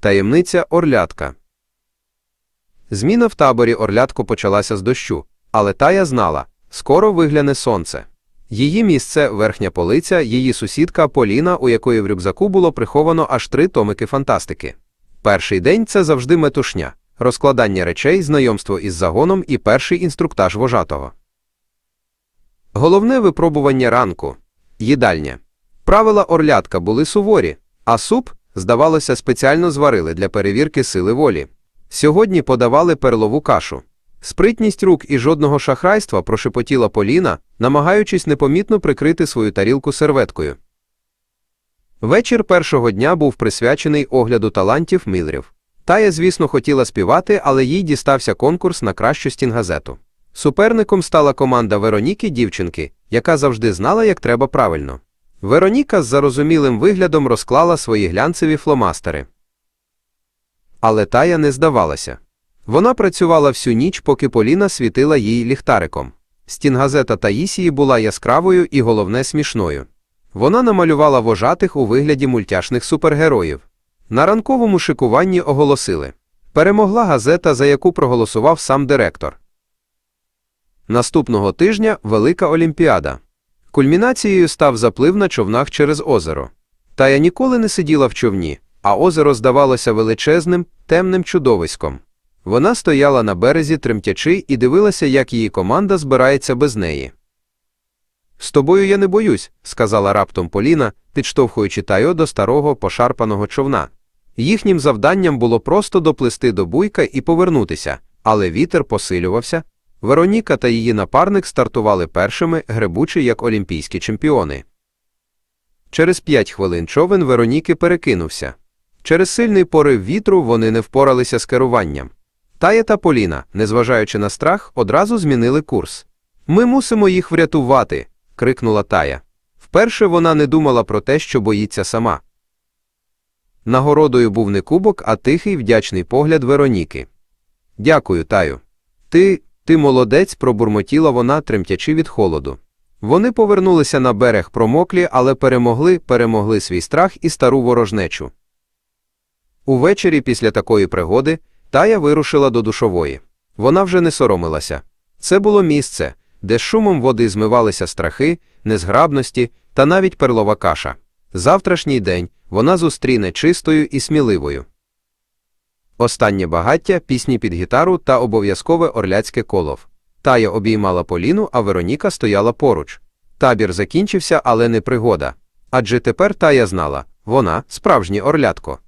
Таємниця орлятка. Зміна в таборі орлятко почалася з дощу, але тая знала скоро вигляне сонце. Її місце верхня полиця, її сусідка Поліна, у якої в рюкзаку було приховано аж три томики фантастики. Перший день це завжди метушня, розкладання речей, знайомство із загоном і перший інструктаж вожатого. Головне випробування ранку їдальня. Правила орлятка були суворі, а суп, здавалося, спеціально зварили для перевірки сили волі. Сьогодні подавали перлову кашу. Спритність рук і жодного шахрайства прошепотіла Поліна, намагаючись непомітно прикрити свою тарілку серветкою. Вечір першого дня був присвячений огляду талантів мілрів. Тая, звісно, хотіла співати, але їй дістався конкурс на кращу стінгазету. Суперником стала команда Вероніки дівчинки, яка завжди знала, як треба правильно. Вероніка з зарозумілим виглядом розклала свої глянцеві фломастери. Але Тая не здавалася. Вона працювала всю ніч, поки Поліна світила їй ліхтариком. Стінгазета Таїсії була яскравою і, головне, смішною. Вона намалювала вожатих у вигляді мультяшних супергероїв. На ранковому шикуванні оголосили перемогла газета, за яку проголосував сам директор. Наступного тижня Велика Олімпіада. Кульмінацією став заплив на човнах через озеро. Тая ніколи не сиділа в човні, а озеро здавалося величезним, темним чудовиськом. Вона стояла на березі, тремтячи, і дивилася, як її команда збирається без неї. З тобою я не боюсь, сказала раптом Поліна, підштовхуючи Тайо до старого пошарпаного човна. Їхнім завданням було просто доплисти до буйка і повернутися, але вітер посилювався. Вероніка та її напарник стартували першими, гребучи як олімпійські чемпіони. Через п'ять хвилин човен Вероніки перекинувся. Через сильний порив вітру вони не впоралися з керуванням. Тая та Поліна, незважаючи на страх, одразу змінили курс. Ми мусимо їх врятувати. крикнула Тая. Вперше вона не думала про те, що боїться сама. Нагородою був не кубок, а тихий вдячний погляд Вероніки. Дякую, Таю. Ти, ти молодець, пробурмотіла вона, тремтячи від холоду. Вони повернулися на берег промоклі, але перемогли, перемогли свій страх і стару ворожнечу. Увечері після такої пригоди Тая вирушила до душової. Вона вже не соромилася. Це було місце, де з шумом води змивалися страхи, незграбності та навіть перлова каша. Завтрашній день вона зустріне чистою і сміливою. Останнє багаття, пісні під гітару та обов'язкове орляцьке колов. Тая обіймала Поліну, а Вероніка стояла поруч. Табір закінчився, але не пригода. Адже тепер Тая знала вона справжнє орлятко.